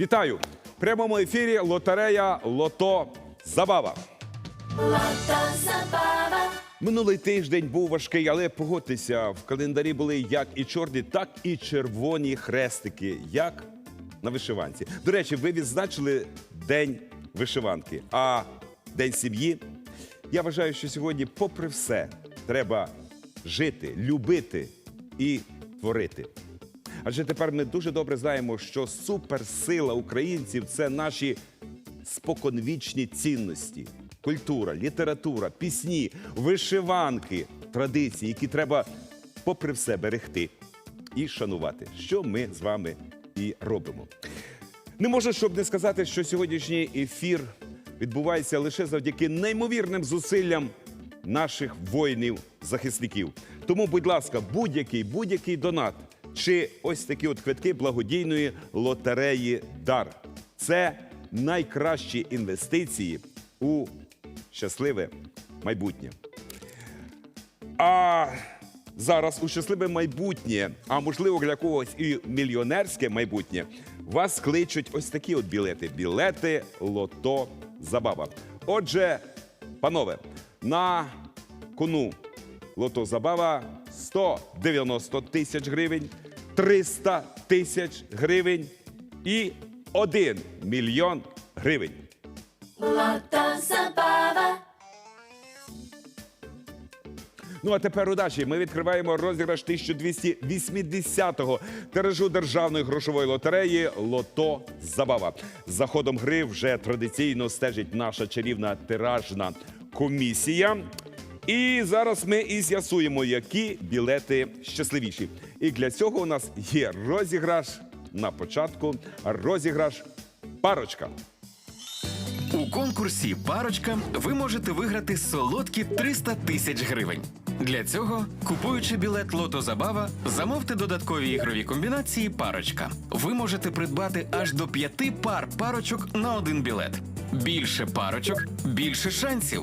Вітаю! В прямому ефірі лотерея Лото Забава. Минулий тиждень був важкий, але погодьтеся, в календарі були як і чорні, так і червоні хрестики, як на вишиванці. До речі, ви відзначили День вишиванки, а День сім'ї. Я вважаю, що сьогодні, попри все, треба жити, любити і творити. Адже тепер ми дуже добре знаємо, що суперсила українців це наші споконвічні цінності, культура, література, пісні, вишиванки, традиції, які треба, попри все, берегти і шанувати, що ми з вами і робимо. Не можу, щоб не сказати, що сьогоднішній ефір відбувається лише завдяки неймовірним зусиллям наших воїнів-захисників. Тому, будь ласка, будь-який будь-який донат чи ось такі от квитки благодійної лотереї Дар. Це найкращі інвестиції у щасливе майбутнє. А зараз у щасливе майбутнє, а можливо для когось і мільйонерське майбутнє, вас кличуть ось такі от білети: білети Лото Забава. Отже, панове, на кону Лото Забава 190 тисяч гривень, 300 тисяч гривень і 1 мільйон гривень. Ну а тепер удачі. Ми відкриваємо розіграш 1280-го тиражу державної грошової лотереї Лото Забава. За ходом гри вже традиційно стежить наша чарівна тиражна комісія. І зараз ми і з'ясуємо, які білети щасливіші. І для цього у нас є розіграш на початку. Розіграш парочка. У конкурсі Парочка ви можете виграти солодкі 300 тисяч гривень. Для цього, купуючи білет Лото Забава, замовте додаткові ігрові комбінації Парочка. Ви можете придбати аж до п'яти пар парочок на один білет. Більше парочок, більше шансів.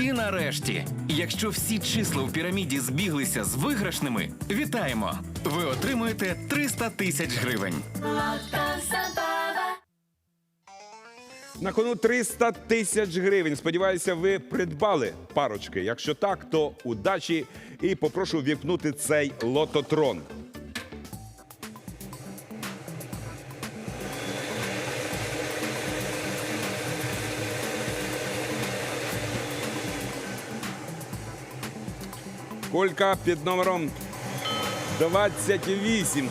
І нарешті, якщо всі числа в піраміді збіглися з виграшними, вітаємо! Ви отримуєте 300 тисяч гривень. На кону 300 тисяч гривень. Сподіваюся, ви придбали парочки. Якщо так, то удачі і попрошу вімкнути цей лототрон. Колька під номером 28.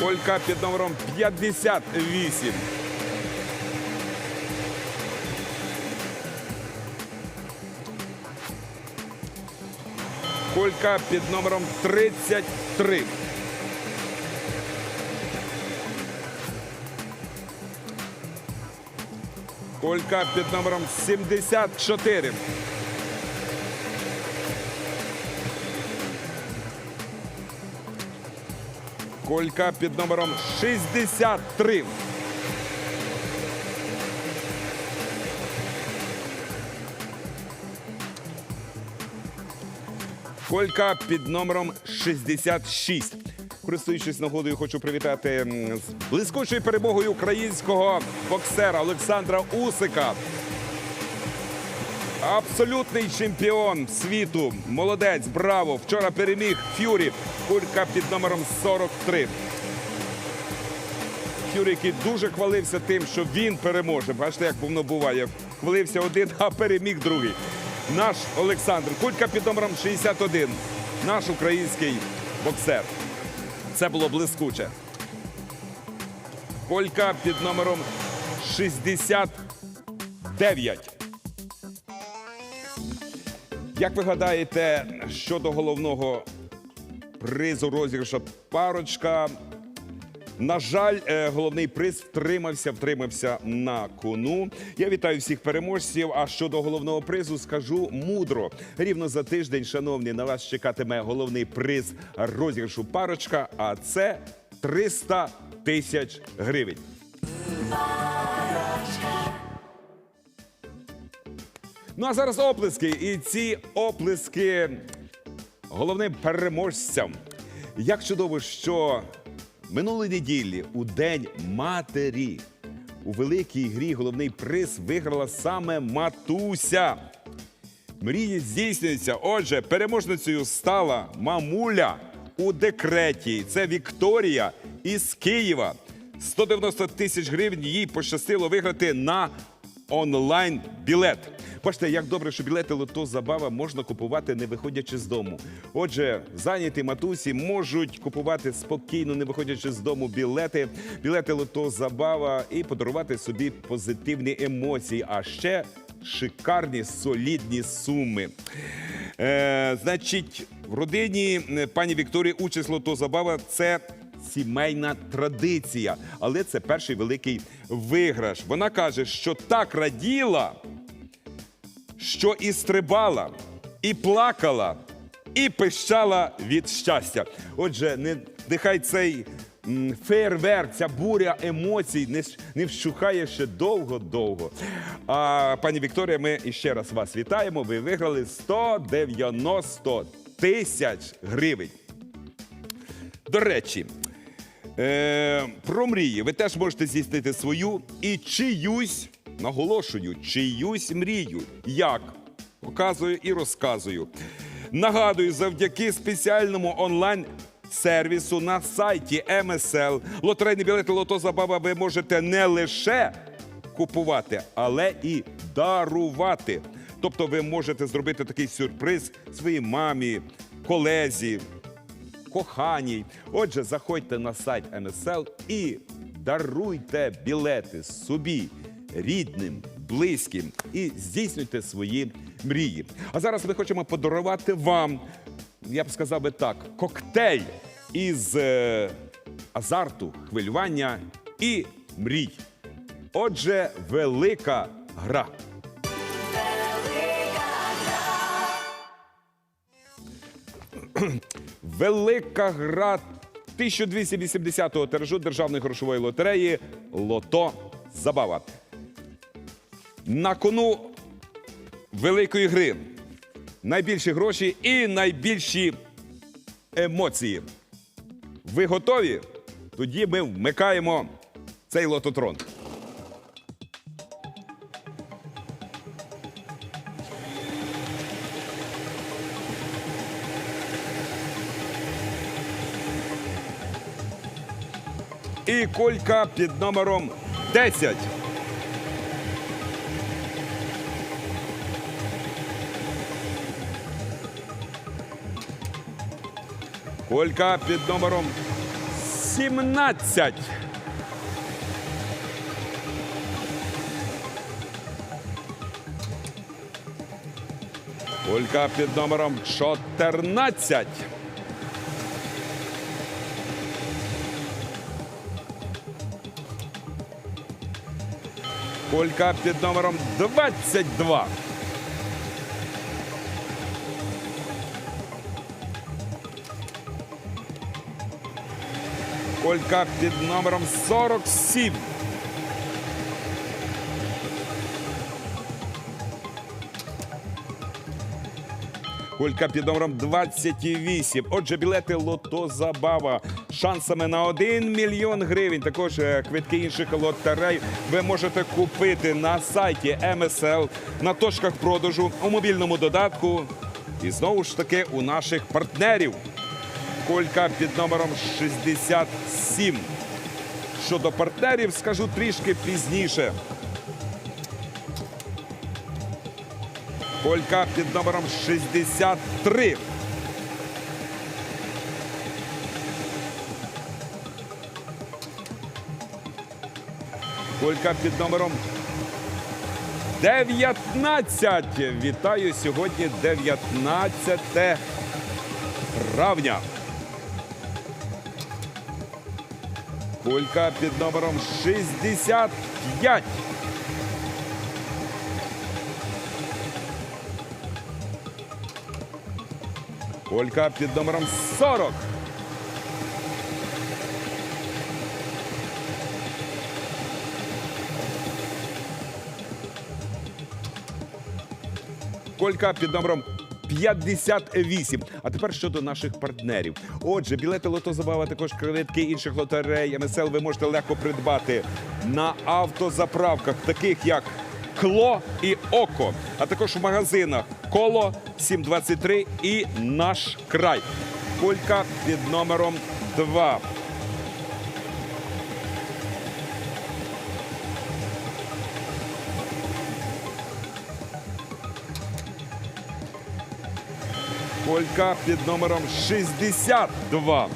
Колька під номером 58. Колька під номером 33. Колька під номером 74. Колька під номером 63. Колька під номером 66. Користуючись нагодою, хочу привітати з блискучою перемогою українського боксера Олександра Усика. Абсолютний чемпіон світу. Молодець, браво! Вчора переміг Ф'юрі. Кулька під номером 43. Ф'юрі, який дуже хвалився тим, що він переможе. Бачите, як воно буває. Хвалився один, а переміг другий. Наш Олександр. Кулька під номером 61. Наш український боксер. Це було блискуче. Полька під номером 69. Як ви гадаєте, щодо головного призу розіграша парочка. На жаль, е, головний приз втримався, втримався на кону. Я вітаю всіх переможців. А щодо головного призу, скажу мудро. Рівно за тиждень, шановні, на вас чекатиме головний приз розіграшу парочка. А це 300 тисяч гривень. Ну а зараз оплески. І ці оплески головним переможцям. Як чудово, що минулої неділі у День матері у великій грі головний приз виграла саме матуся. Мрії здійснюються. Отже, переможницею стала мамуля у декреті. Це Вікторія із Києва. 190 тисяч гривень їй пощастило виграти на онлайн білет. Бачите, як добре, що білети лото забава можна купувати, не виходячи з дому. Отже, зайняті матусі можуть купувати спокійно, не виходячи з дому білети, білети лото забава і подарувати собі позитивні емоції. А ще шикарні солідні суми. Е, значить, в родині е, пані Вікторії участь лото забава це. Сімейна традиція, але це перший великий виграш. Вона каже, що так раділа, що і стрибала, і плакала, і пищала від щастя. Отже, не, нехай цей фейерверк, ця буря емоцій не, не вщухає ще довго-довго. А пані Вікторія, ми іще раз вас вітаємо. Ви виграли 190 тисяч гривень. До речі, е, про мрії ви теж можете здійснити свою і чиюсь, наголошую, чиюсь мрію. Як? Показую і розказую. Нагадую, завдяки спеціальному онлайн. Сервісу на сайті МСЛ лотерейні білети Лото Забава ви можете не лише купувати, але і дарувати. Тобто ви можете зробити такий сюрприз своїй мамі, колезі, коханій. Отже, заходьте на сайт МСЛ і даруйте білети собі, рідним, близьким і здійснюйте свої мрії. А зараз ми хочемо подарувати вам, я б сказав би так, коктейль із е, азарту, хвилювання і мрій. Отже, велика гра. Велика гра 1280-го тиражу державної грошової лотереї Лото Забава. На кону великої гри найбільші гроші і найбільші емоції. Ви готові? Тоді ми вмикаємо цей лототрон. І колька під номером 10. Колька під номером 17. Колька під номером 14. Колька під номером 22. Колька під номером 47. Кулька під номером 28. Отже, білети Лото Забава шансами на 1 мільйон гривень. Також е, квитки інших лотерей ви можете купити на сайті МСЛ, на точках продажу, у мобільному додатку. І знову ж таки у наших партнерів. Колька під номером 67. Щодо партнерів, скажу трішки пізніше. Колька під номером 63. Колька під номером 19. Вітаю сьогодні 19 травня. Кулька під номером 65. Кулька під номером 40. Колька під номером 58. А тепер щодо наших партнерів. Отже, білети лотозабава, також кредитки інших лотерей, МСЛ ви можете легко придбати на автозаправках, таких як Кло і Око, а також в магазинах Коло 723 і Наш край. Колька під номером 2. Колька під номером 62.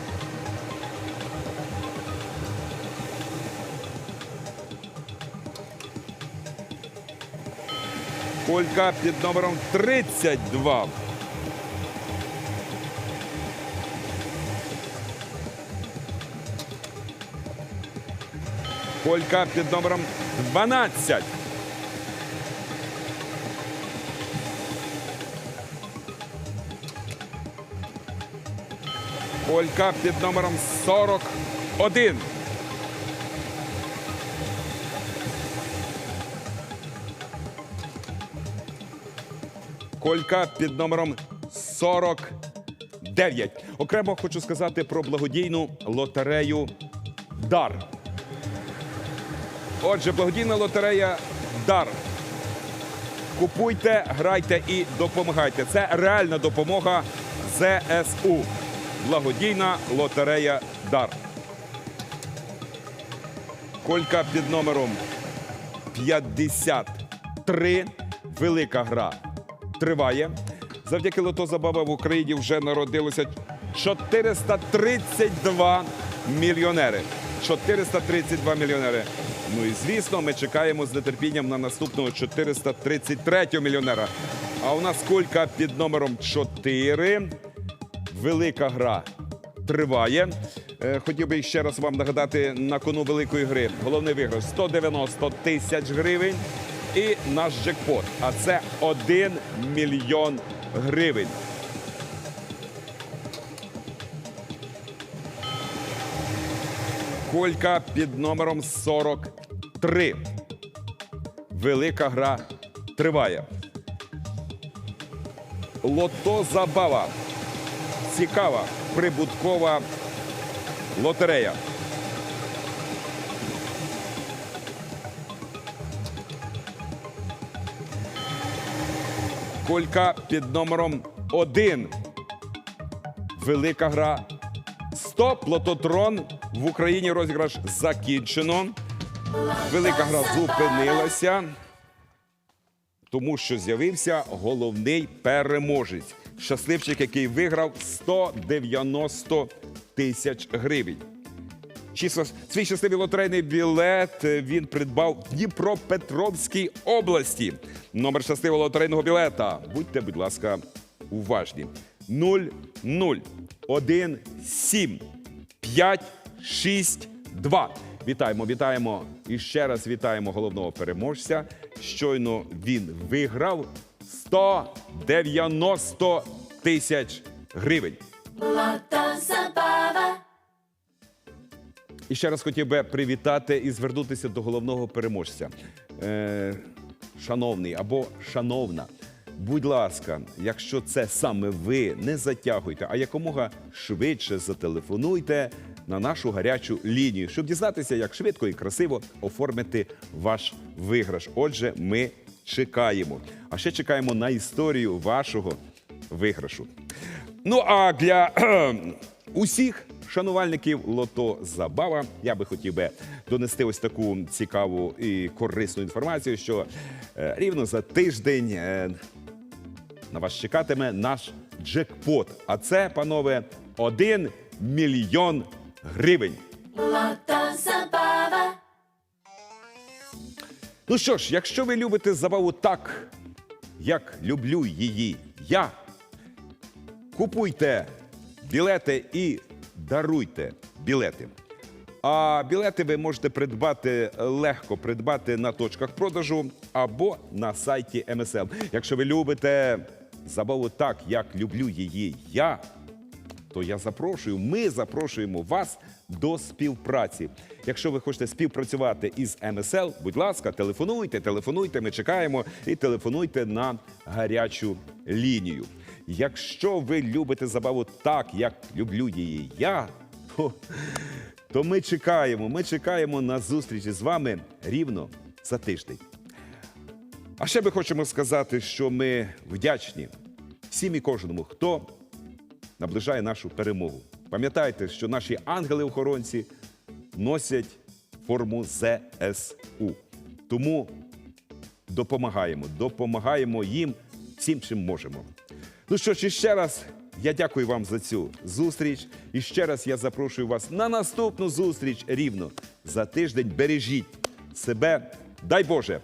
Колька під номером 32. Колька під номером 12. Колька під номером 41. Колька під номером 49. Окремо хочу сказати про благодійну лотерею Дар. Отже, благодійна лотерея Дар. Купуйте, грайте і допомагайте. Це реальна допомога ЗСУ. Благодійна лотерея Дар. Колька під номером 53. Велика гра триває. Завдяки лото забава в Україні вже народилося 432 мільйонери. 432 мільйонери. Ну і звісно, ми чекаємо з нетерпінням на наступного 433 мільйонера. А у нас колька під номером 4. Велика гра триває. Е, Хотів би ще раз вам нагадати на кону великої гри. Головний виграш 190 тисяч гривень. І наш джекпот. А це 1 мільйон гривень. Колька під номером 43. Велика гра триває. Лото забава. Цікава, прибуткова лотерея. Колька під номером 1. Велика гра. Стоп, лототрон. В Україні розіграш закінчено. Велика гра зупинилася, тому що з'явився головний переможець. Щасливчик, який виграв 190 тисяч гривень. Свій щасливий лотерейний білет він придбав в Дніпропетровській області. Номер щасливого лотерейного білета. Будьте, будь ласка, уважні. 0 0 1 7 5 6 2. Вітаємо, вітаємо і ще раз вітаємо головного переможця. Щойно він виграв 190 тисяч гривень. І ще раз хотів би привітати і звернутися до головного переможця. Е, шановний або шановна, будь ласка, якщо це саме ви, не затягуйте, а якомога швидше зателефонуйте на нашу гарячу лінію, щоб дізнатися, як швидко і красиво оформити ваш виграш. Отже, ми чекаємо. А ще чекаємо на історію вашого виграшу. Ну а для усіх шанувальників лото забава я би хотів би донести ось таку цікаву і корисну інформацію, що е, рівно за тиждень е, на вас чекатиме наш джекпот. А це, панове, 1 мільйон гривень. Lota Zabava. Ну що ж, якщо ви любите забаву так, як люблю її я, купуйте білети і даруйте білети. А білети ви можете придбати легко придбати на точках продажу або на сайті МСЛ. Якщо ви любите забаву так, як люблю її я, то я запрошую, ми запрошуємо вас до співпраці. Якщо ви хочете співпрацювати із МСЛ, будь ласка, телефонуйте, телефонуйте, ми чекаємо і телефонуйте на гарячу лінію. Якщо ви любите забаву так, як люблю її я, то, то ми чекаємо. Ми чекаємо на зустрічі з вами рівно за тиждень. А ще ми хочемо сказати, що ми вдячні всім і кожному, хто наближає нашу перемогу. Пам'ятайте, що наші ангели-охоронці носять форму ЗСУ. Тому допомагаємо, допомагаємо їм всім, чим можемо. Ну що ж, і ще раз я дякую вам за цю зустріч. І ще раз я запрошую вас на наступну зустріч рівно за тиждень. Бережіть себе, дай Боже.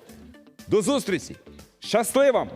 До зустрічі! Щасливо!